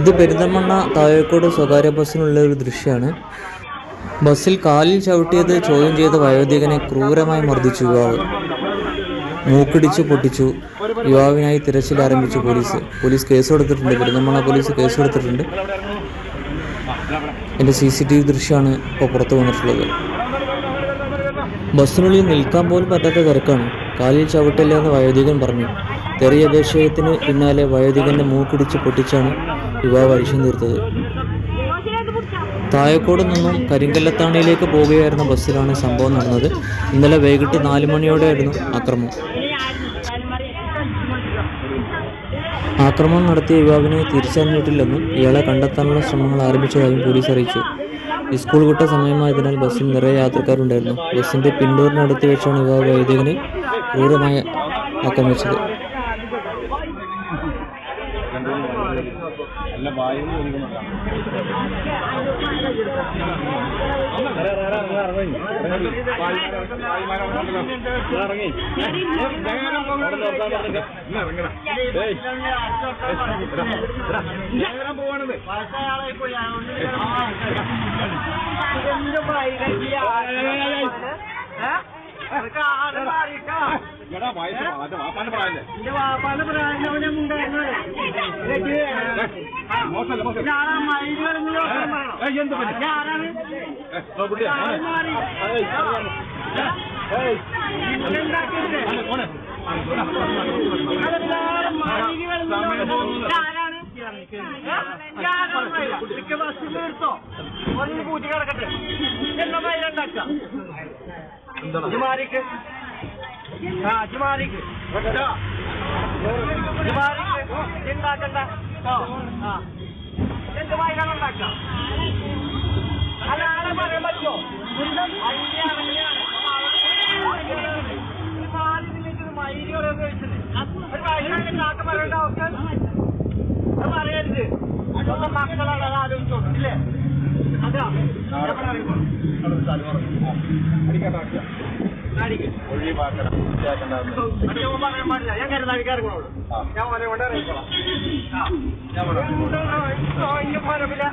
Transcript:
ഇത് പെരിന്തമണ്ണ താഴേക്കോട് സ്വകാര്യ ബസ്സിനുള്ള ഒരു ദൃശ്യമാണ്. ബസ്സിൽ കാലിൽ ചവിട്ടിയത് ചോദ്യം ചെയ്ത വയോധികനെ ക്രൂരമായി മർദ്ദിച്ചു യുവാവ്. മൂക്കിടിച്ച് പൊട്ടിച്ചു. യുവാവിനായി തിരച്ചിൽ ആരംഭിച്ചു പോലീസ്. പോലീസ് കേസ് കൊടുത്തിട്ടുണ്ട് പെരിന്തമണ്ണ പോലീസ് കേസ് കൊടുത്തിട്ടുണ്ട് എന്റെ സി സി ടി വി ദൃശ്യമാണ് ഇപ്പോൾ പുറത്തു വന്നിട്ടുള്ളത്. ബസ്സിനുള്ളിൽ നിൽക്കാൻ പോലും പറ്റാത്ത തിരക്കാണ്. കാലിൽ ചവിട്ടില്ല എന്ന് വയോധികൻ പറഞ്ഞു. തെറിയ അപേക്ഷയത്തിന് പിന്നാലെ വയോധികന്റെ മൂക്കിടിച്ച് പൊട്ടിച്ചാണ് യുവാവ് അരിശം തീർത്തത്. തായക്കോട് നിന്നും കരിങ്കല്ലത്താണിയിലേക്ക് പോവുകയായിരുന്ന ബസ്സിലാണ് സംഭവം നടന്നത്. ഇന്നലെ വൈകിട്ട് നാല് മണിയോടെയായിരുന്നു ആക്രമണം ആക്രമണം നടത്തിയ യുവാവിനെ തിരിച്ചറിഞ്ഞിട്ടില്ലെന്നും ഇയാളെ കണ്ടെത്താനുള്ള ശ്രമങ്ങൾ ആരംഭിച്ചതായും പോലീസ് അറിയിച്ചു. സ്കൂൾ വിട്ട സമയമായതിനാൽ ബസ്സിൽ നിറയെ യാത്രക്കാരുണ്ടായിരുന്നു. ബസ്സിന്റെ പിൻഡോറിനടുത്ത് വെച്ചാണ് യുവാവ് വൈദികനെ ക്രൂരമായി ആക്രമിച്ചത്. നല്ല വായു ഇറങ്ങി. പോവാണത് എടാ വയസ്സ് അത് വാപ്പാന്റെ പ്രായല്ലേ മോശമല്ല മോശം എന്ത് പറ്റി? ആരാണ് ഓ, കുട്ടിയെ, മോനെ. ഏയ്, ഏയ്. മോനെ, മോനെ. എന്താണ്? ജിമാരിക്ക് ആ ജിമാരിക്ക് ജിമാരിക്ക് ഉണ്ടാക്കണ്ട ആ എന്ത് വായിലാണ് ഉണ്ടാക്കാം അല്ല ആളെ പറയാൻ പറ്റുമോ? പറയരുത്. സ്വന്തം മക്കളാണ് അത് ആലോചിച്ചോളൂ ഇല്ലേ? അതാ. ഞാൻ ഒഴിവാക്കണം പറയാൻ പാടില്ല ഞാൻ കരുതാടിക്കാർ കൊണ്ടോളൂ ആ. ഞാൻ ഓനെ കൊണ്ട് അറിയിക്കോളാം ആ ഞാൻ പറയാം. ഞാൻ